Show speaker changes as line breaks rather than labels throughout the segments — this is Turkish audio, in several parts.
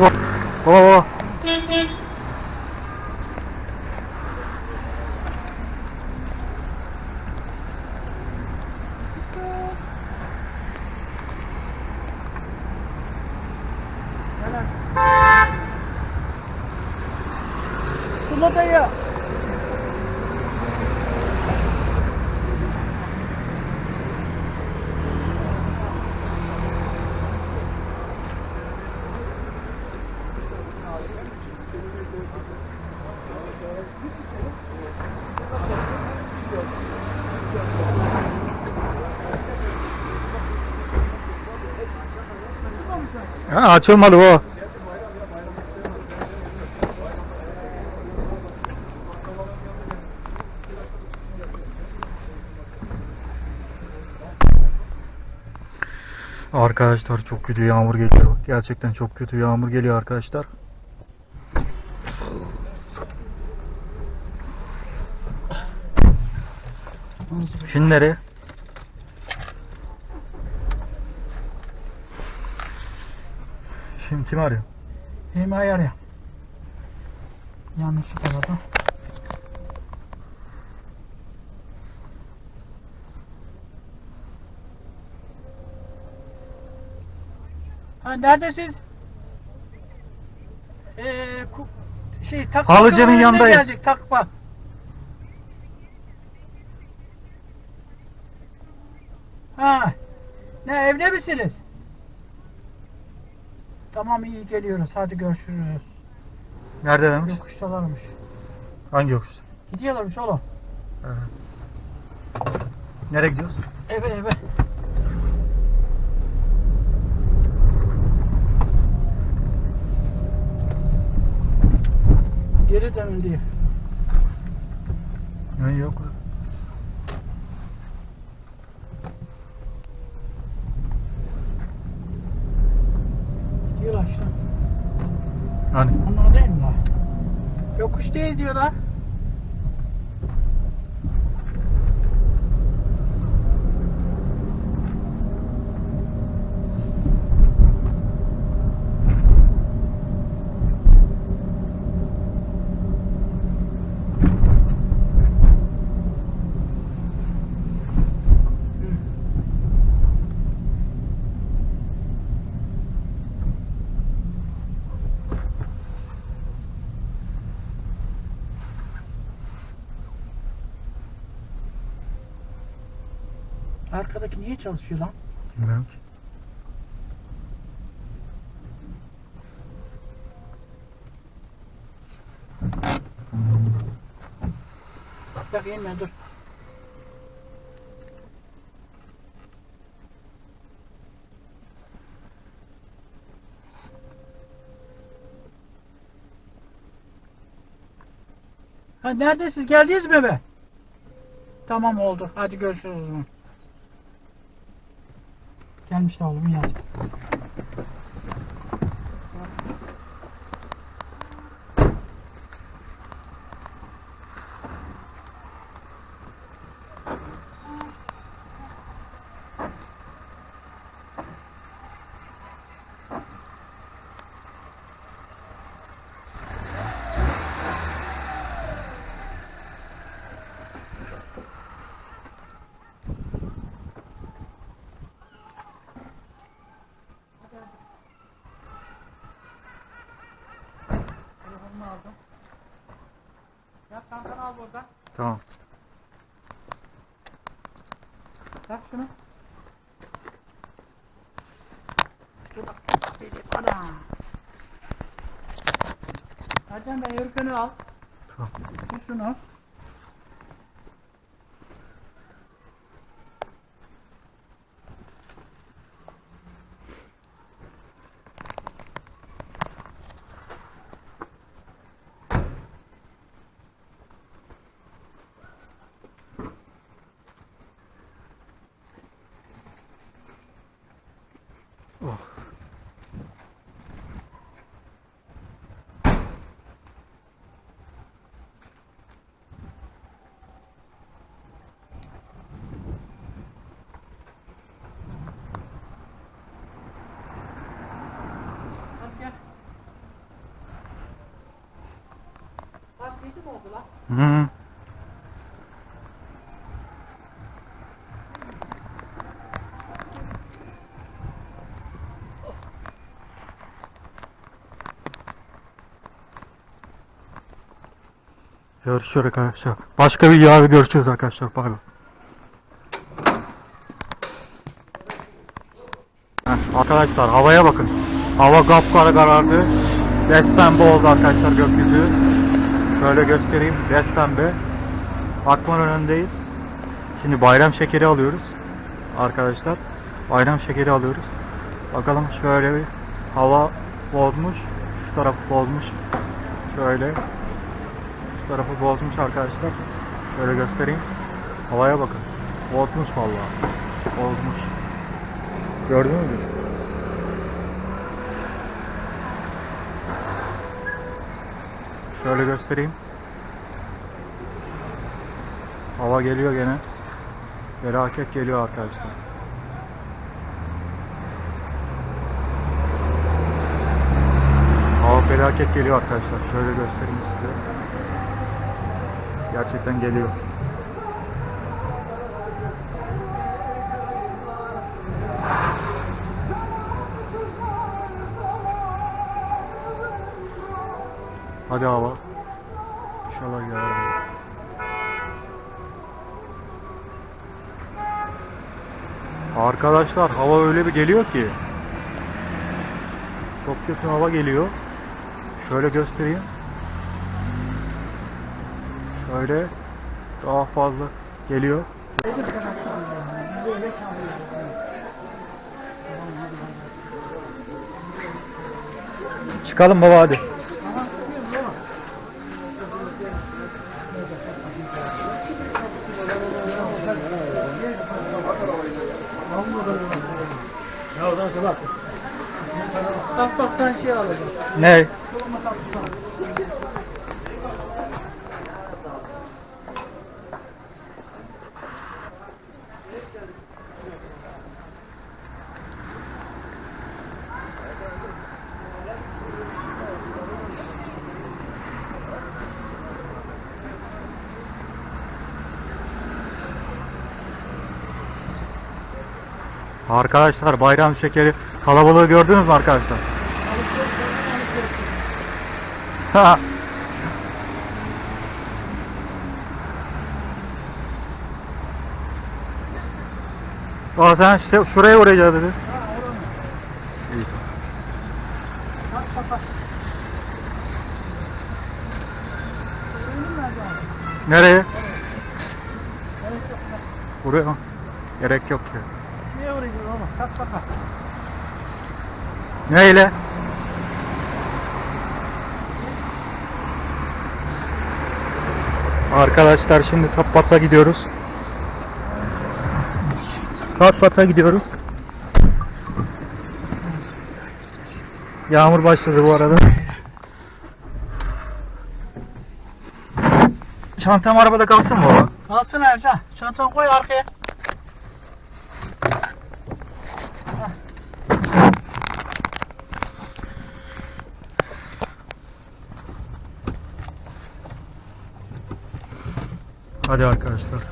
bak bak. Baba baba.
Tuna
Ha, açılmadı baba. Arkadaşlar çok kötü yağmur geliyor. Gerçekten çok kötü yağmur geliyor arkadaşlar. Şimdi nereye? Şimdi kim arıyor?
Ayar ya. Yanlışlıkla da. Ha neredesiniz? Ee, ku- şey takma
Halıcının
önüne
yanındayız.
Gelecek, takma. Ha. Ne evde misiniz? Tamam iyi geliyoruz. Hadi görüşürüz.
Nerede demiş?
Yokuştalarmış.
Hangi yokuş?
Gidiyorlarmış oğlum.
Nereye gidiyoruz?
Eve eve. Geri dönün diyor.
Ne yok.
Diyorlar işte.
Hani?
Mi lan? Yokuştayız diyorlar. Arkadaki niye çalışıyor lan?
Bilmiyorum ki.
Bir dakika inme dur. Ha neredesiniz? Geldiniz mi eve? Tamam oldu. Hadi görüşürüz o zaman. Gelmiş de oğlum iyi hadi. Telefonumu aldım. Ya çantanı al buradan.
Tamam.
Tak şunu. Şurada. Ana. Ercan Bey yürkünü al.
Tamam.
Şu şunu.
Hı. Görüşürüz arkadaşlar. Başka bir videoda görüşürüz arkadaşlar. Heh, Arkadaşlar havaya bakın. Hava kapkara karardı. Pembe oldu arkadaşlar gökyüzü. Şöyle göstereyim. pembe. Akman önündeyiz. Şimdi bayram şekeri alıyoruz. Arkadaşlar. Bayram şekeri alıyoruz. Bakalım şöyle bir hava bozmuş. Şu tarafı bozmuş. Şöyle. Şu tarafı bozmuş arkadaşlar. Şöyle göstereyim. Havaya bakın. Bozmuş vallahi. Bozmuş. Gördünüz mü? Şöyle göstereyim. Hava geliyor gene. Felaket geliyor arkadaşlar. Hava felaket geliyor arkadaşlar. Şöyle göstereyim size. Gerçekten geliyor. Hadi hava. İnşallah gelir. Arkadaşlar hava öyle bir geliyor ki. Çok kötü hava geliyor. Şöyle göstereyim. Şöyle daha fazla geliyor. Çıkalım baba hadi. Ne? Arkadaşlar bayram şekeri kalabalığı gördünüz mü arkadaşlar? Aa sen şuraya uğrayacağız dedi. Nereye? Buraya mı? Gerek yok ya.
Niye oraya gidiyor oğlum? Bak bak bak.
Neyle? Arkadaşlar şimdi Kapat'a gidiyoruz. Kapat'a gidiyoruz. Yağmur başladı bu arada. Çantam arabada kalsın mı baba?
Alsın Ercan. Çantanı koy arkaya.
Hadi arkadaşlar.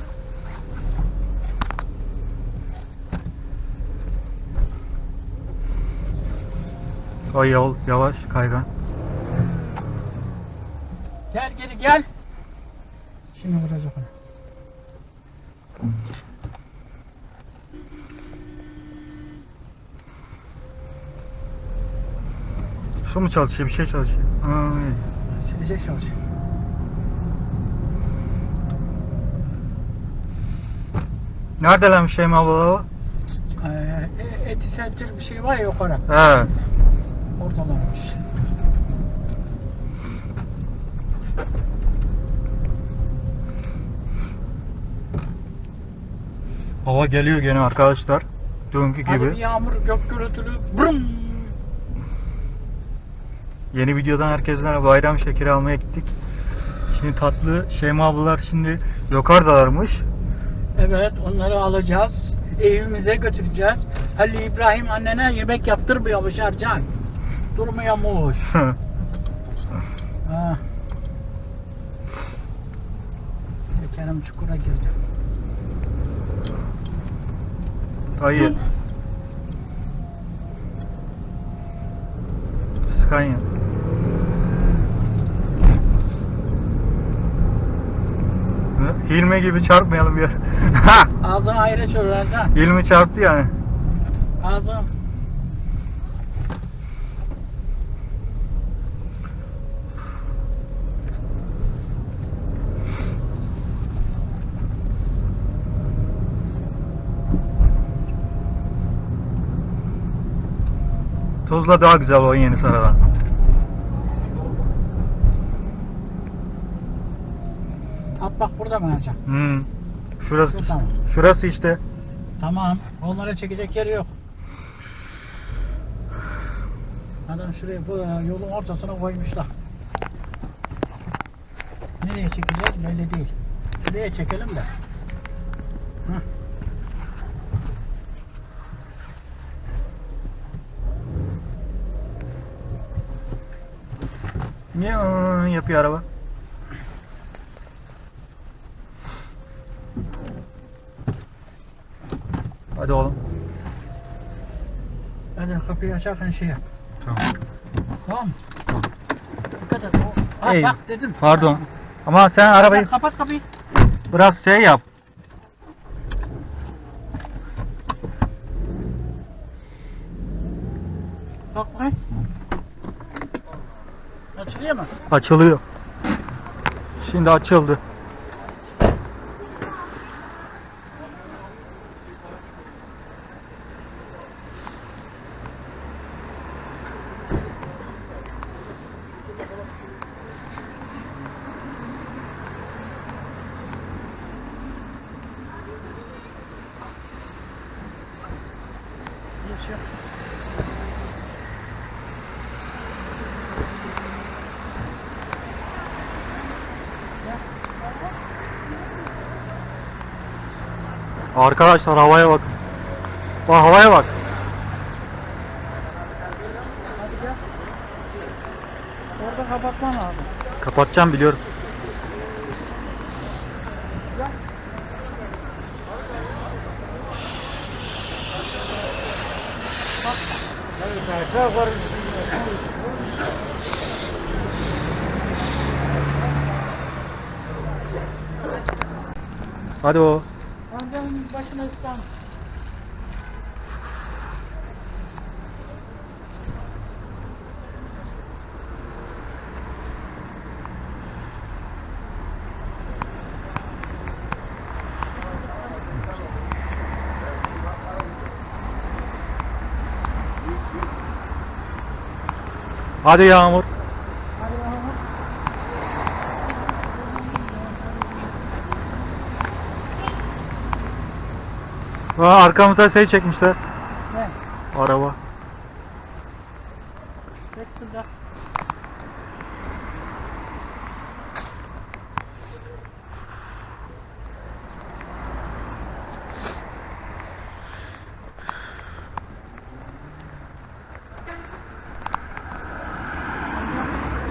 O yol yavaş kaygan.
Gel geri gel. Şimdi vuracak onu.
Şu mu çalışıyor? Bir şey çalışıyor. Aa.
Silecek çalışıyor.
Nerede lan şey mi abla?
Ee, eti sentir bir şey var ya yukarı.
He.
Oradalarmış.
Hava geliyor gene arkadaşlar. Dünkü
Hadi bir
gibi.
yağmur gök gürültülü. Brum.
Yeni videodan herkese merhaba. bayram şekeri almaya gittik. Şimdi tatlı Şeyma ablalar şimdi yukarıdalarmış.
Evet onları alacağız. Evimize götüreceğiz. Halil İbrahim annene yemek yaptırmıyormuş Ercan. Durmuyormuş. ha. Kerem çukura girdi.
Hayır. Hı? Hilmi gibi çarpmayalım bir.
Ağzını ayrı çörer ha.
Hilmi çarptı yani.
Ağzını.
Tuzla daha güzel o yeni saradan.
At bak burada mı Ercan?
Hmm. Şurası,
Tamam.
şurası işte.
Tamam. Onlara çekecek yeri yok. Adam şuraya bu yolun ortasına koymuşlar. Nereye çekeceğiz belli değil. Şuraya çekelim de. Hah.
Niye yapıyor araba? Hadi oğlum.
Hadi kapıyı açarken şey yap.
Tamam.
Tamam mı?
Tamam.
Dikkat et. O... Ha,
Ey,
bak dedim.
Pardon. Ama sen arabayı
Sen kapat kapıyı.
biraz şey yap.
Bak bakayım. Açılıyor mu?
Açılıyor. Şimdi açıldı.
Geç yap.
Arkadaşlar havaya bak. Bak havaya bak.
Orada kapatman lazım.
Kapatacağım biliyorum. Hadi o.
Amcanın başına İslam.
Hadi Yağmur.
Hadi bakalım.
Aa, arkamızda şey çekmişler.
Ne?
Araba.
Çek şurada.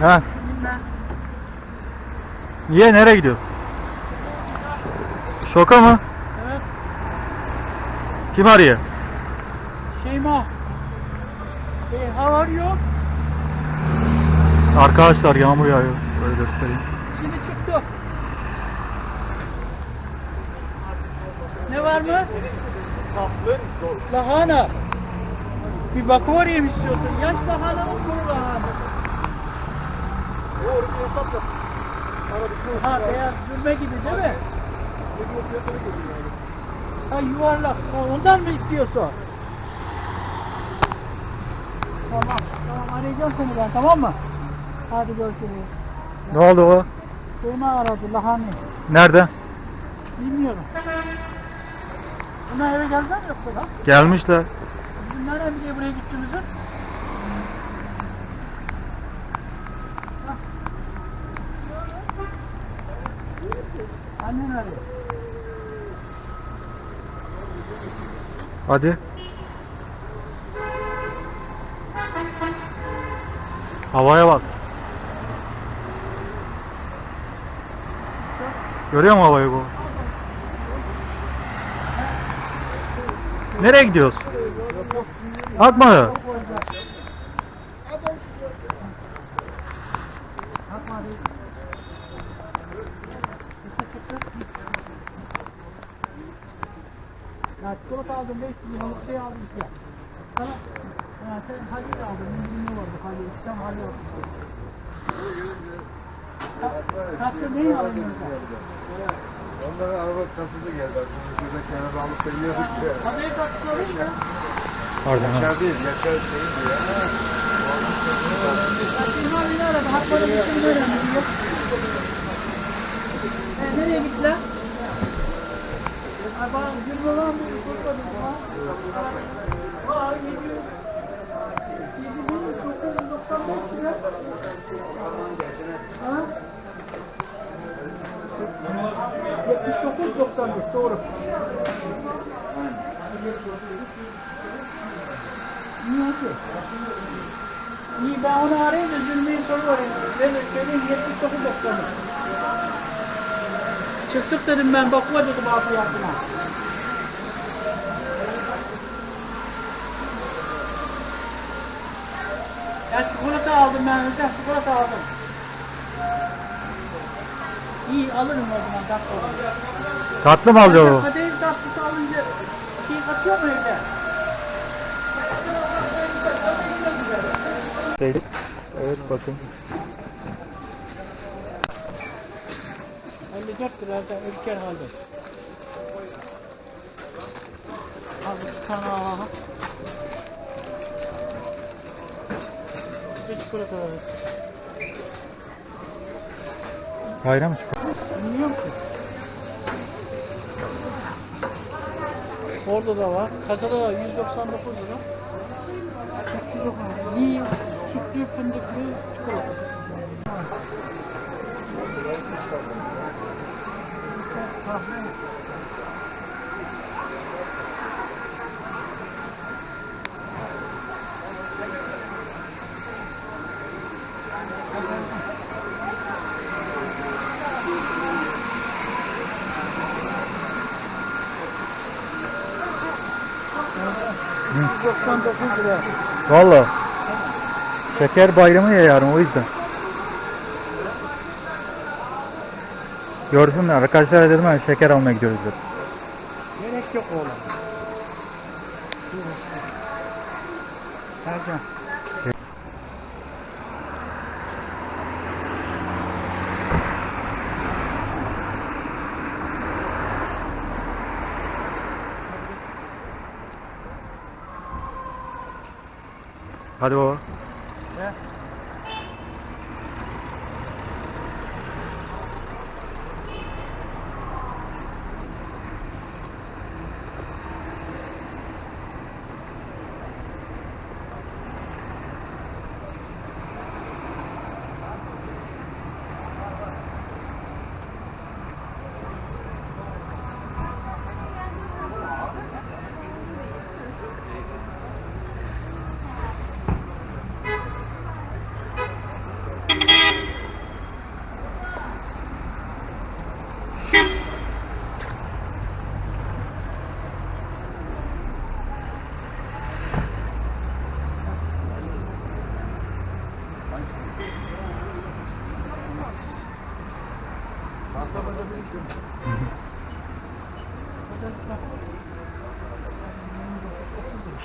Ha. Niye nereye gidiyor? Şoka mı? Kim arıyor?
Şeyma. Hey, how are you?
Arkadaşlar yağmur yağıyor. Böyle göstereyim.
Şimdi çıktı. Ne var mı? Lahana. Bir bakıvereyim istiyorsun. Yaş lahana mı kuru lahana?
Doğru bir hesap yap.
Ha beyaz gülme gibi değil mi? Ha yuvarlak. Ha, ondan mı istiyorsun? Tamam. Tamam arayacağım seni ben tamam mı? Hadi görüşürüz.
Ne oldu o?
Şeyma aradı lahani.
Nerede?
Bilmiyorum. Bunlar eve geldiler mi yoksa lan?
Gelmişler.
Bizim nereden biliyor buraya gittiğimizi? Annen arıyor.
Hadi. Havaya bak. Görüyor musun havayı bu? Nereye gidiyoruz? Akmadı.
Ya çikolata aldım 500 liralık şey aldım ya. Sana ya sen Halil aldın. Ne vardı Halil? İslam Halil aldım. Kaçta neyi alıyorsun?
Onların araba kasası geldi. Şurada kenara alıp da yiyorduk ya.
Tabii tatlısı alır mı?
Pardon. ha.
Yakar değil, yakar değil ya.
İlhan beni aradı. Hakları bütün böyle mi? E, nereye gittiler? Ay bana bir dolar mı? Sormadım ha. Aa, 700. 7.995 lira. Ha? 79.95 doğru. Niye ki? İyi ben onu arayayım da Zülmi'yi soruyorum. Ben söyleyeyim 79 doktoru. Çıktık dedim ben bakma dedim altı yapına. Ya çikolata aldım ben özel çikolata aldım. İyi alırım o zaman tatlı.
Tatlı mı alacağız o?
Kadayıf tatlısı alınca şey katıyor mu evde?
Evet bakın.
54 lira da ülker halde. Al bir tane al. Bir çikolata var.
Bayram çıkıyor.
Bilmiyorum ki. Orada da var. Kasada da 199 lira. 390 İyi sütlü fındıklı çikolata. Kahve. 99 lira.
Valla. Şeker bayramı ya yarın o yüzden. Görsünler arkadaşlar dedim ben şeker almaya gidiyoruz dedim.
Gerek yok oğlum. Ercan.
Hadi baba.
Ya.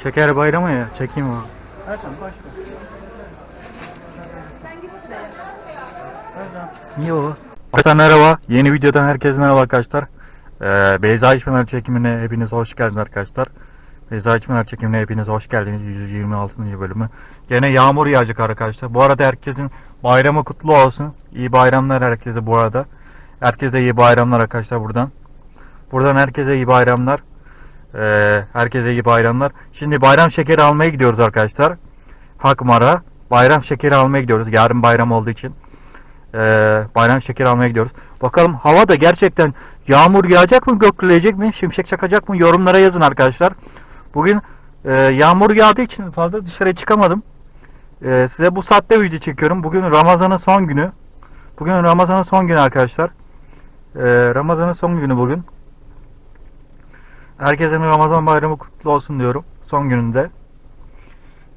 Şeker bayramı ya çekeyim o.
Ercan başla. Ercan.
Niye o? Arkadaşlar merhaba. Yeni videodan herkese merhaba arkadaşlar. Ee, Beyza İçmeler çekimine hepiniz hoş geldiniz arkadaşlar. Beyza İçmeler çekimine hepiniz hoş geldiniz. 126. bölümü. Gene yağmur yağacak arkadaşlar. Bu arada herkesin bayramı kutlu olsun. İyi bayramlar herkese bu arada. Herkese iyi bayramlar arkadaşlar buradan. Buradan herkese iyi bayramlar. Ee, herkese iyi bayramlar. Şimdi bayram şekeri almaya gidiyoruz arkadaşlar. Hakmar'a. Bayram şekeri almaya gidiyoruz. Yarın bayram olduğu için. Ee, bayram şekeri almaya gidiyoruz. Bakalım hava da gerçekten yağmur yağacak mı gökleyecek mi? Şimşek çakacak mı? Yorumlara yazın arkadaşlar. Bugün e, yağmur yağdığı için fazla dışarıya çıkamadım. E, size bu saatte video çekiyorum. Bugün Ramazan'ın son günü. Bugün Ramazan'ın son günü arkadaşlar. Ee, Ramazan'ın son günü bugün. Herkesin Ramazan bayramı kutlu olsun diyorum. Son gününde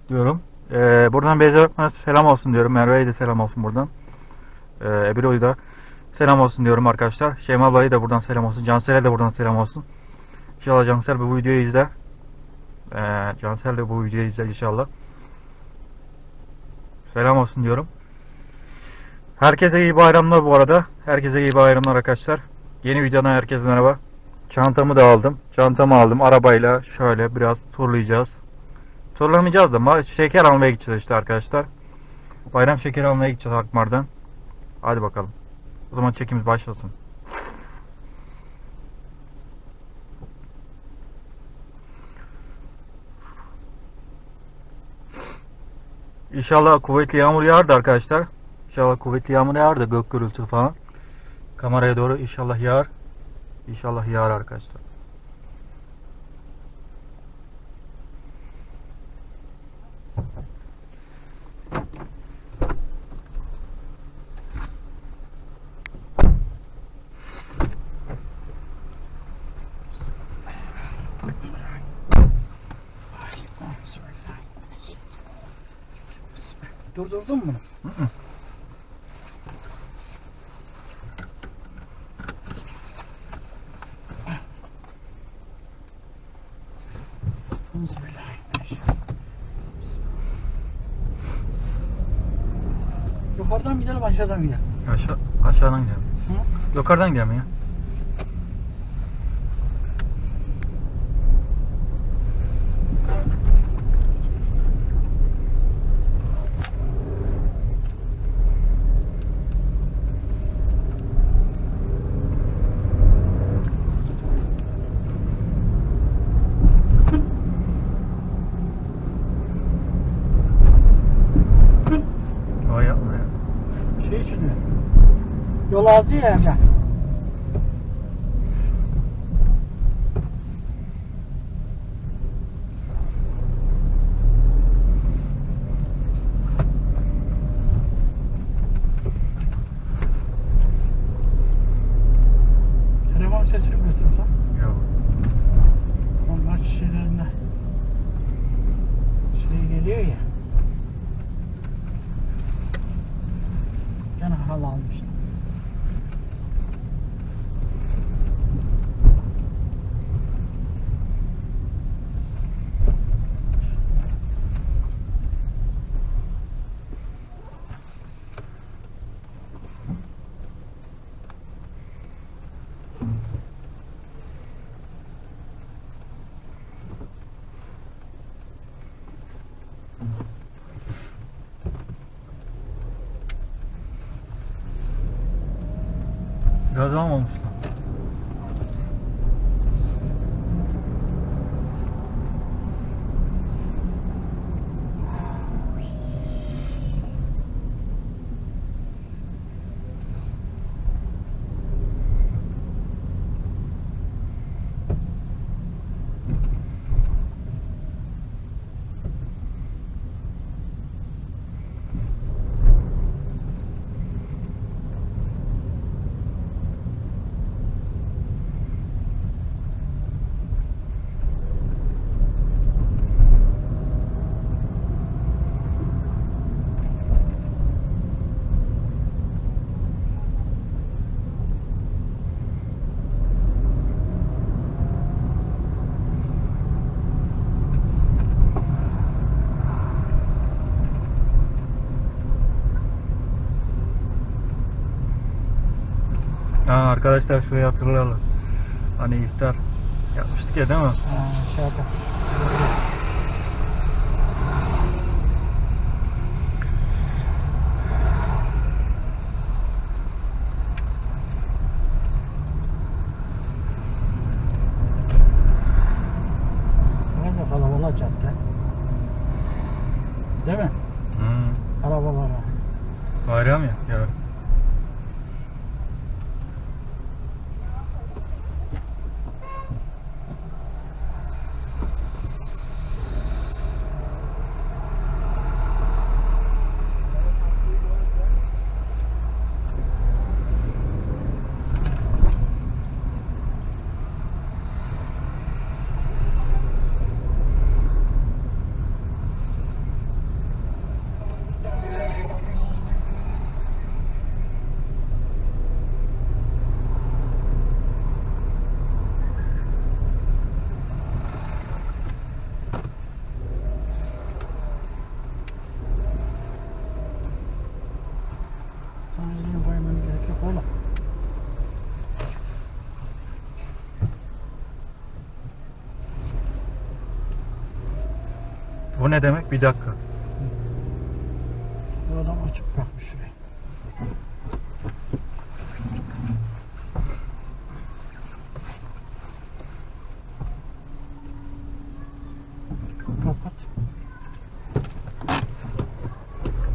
diyorum. Ee, buradan Beyza Öğretmen'e selam olsun diyorum. Merve'ye de selam olsun buradan. Ee, Ebilo'yu da selam olsun diyorum arkadaşlar. Şeyma ablayı da buradan selam olsun. Cansel'e de buradan selam olsun. İnşallah Cansel bu videoyu izler. Ee, Cansel de bu videoyu izler inşallah. Selam olsun diyorum. Herkese iyi bayramlar bu arada. Herkese iyi bayramlar arkadaşlar. Yeni videodan herkese merhaba. Çantamı da aldım. Çantamı aldım. Arabayla şöyle biraz turlayacağız. Turlamayacağız da şeker almaya gideceğiz işte arkadaşlar. Bayram şekeri almaya gideceğiz Akmar'dan. Hadi bakalım. O zaman çekimiz başlasın. İnşallah kuvvetli yağmur yağar da arkadaşlar. İnşallah kuvvetli yağmur yağar da gök gürültü falan. Kameraya doğru inşallah yağar. İnşallah yağar arkadaşlar.
Durdurdun mu? Yukarıdan gidelim aşağıdan gidelim.
Aşağı, aşağıdan gidelim.
Hı?
Yukarıdan gidelim ya. Vay yapma ya.
Şey için mi? Yol ağzı ya. Telefon sesini bilirsin sen.
Yok.
Onlar şeylerinde şey geliyor ya. Gene hal almışlar.
Gaz arkadaşlar şurayı hatırlarlar. Hani iftar yapmıştık ya değil mi?
Ha, aşağıda. Burası kalabalık cadde. Değil mi?
Hmm.
Arabalara.
Bayram ya yarın.
Sana elini koymana gerek yok oğlum.
Bu ne demek? Bir dakika.
Bu adam açık bırakmış şurayı. Kapat.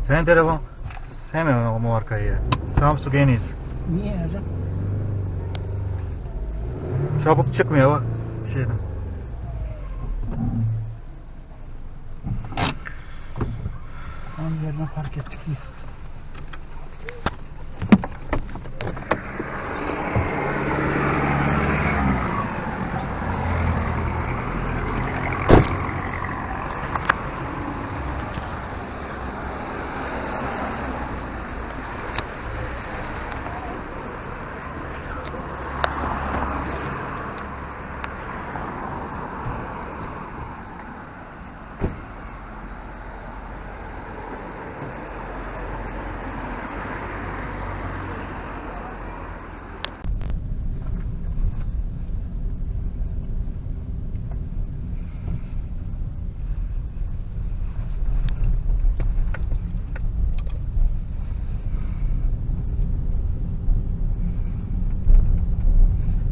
Senin telefon sevmiyorum o markayı. Samsung en iyisi.
Niye Ercan?
Çabuk çıkmıyor bak şeyden.
Yerine fark ettik mi?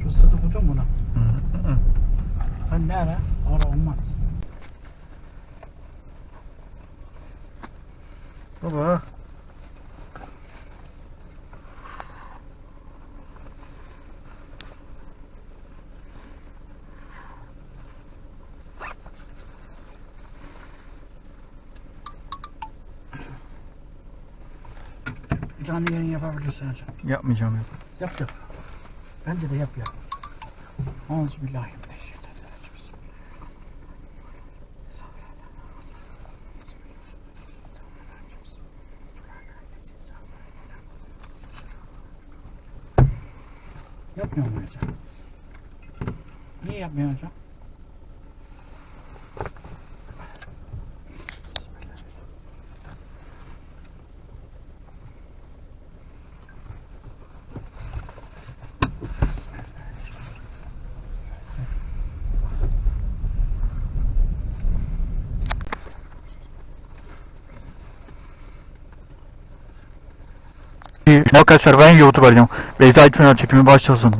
Ruhsatı buldun mu buna?
Hı hı.
Ben ne ara? Ara olmaz.
Baba.
Canlı yayın yapabilirsin Ercan.
Yapmayacağım ya.
Yap yap. Bence de yap yap. Auzubillahi Yapmıyor mu hocam? Niye yapmıyor hocam?
Arkadaşlar ben YouTube arayacağım. Beyza İtmeler çekimi başlasın.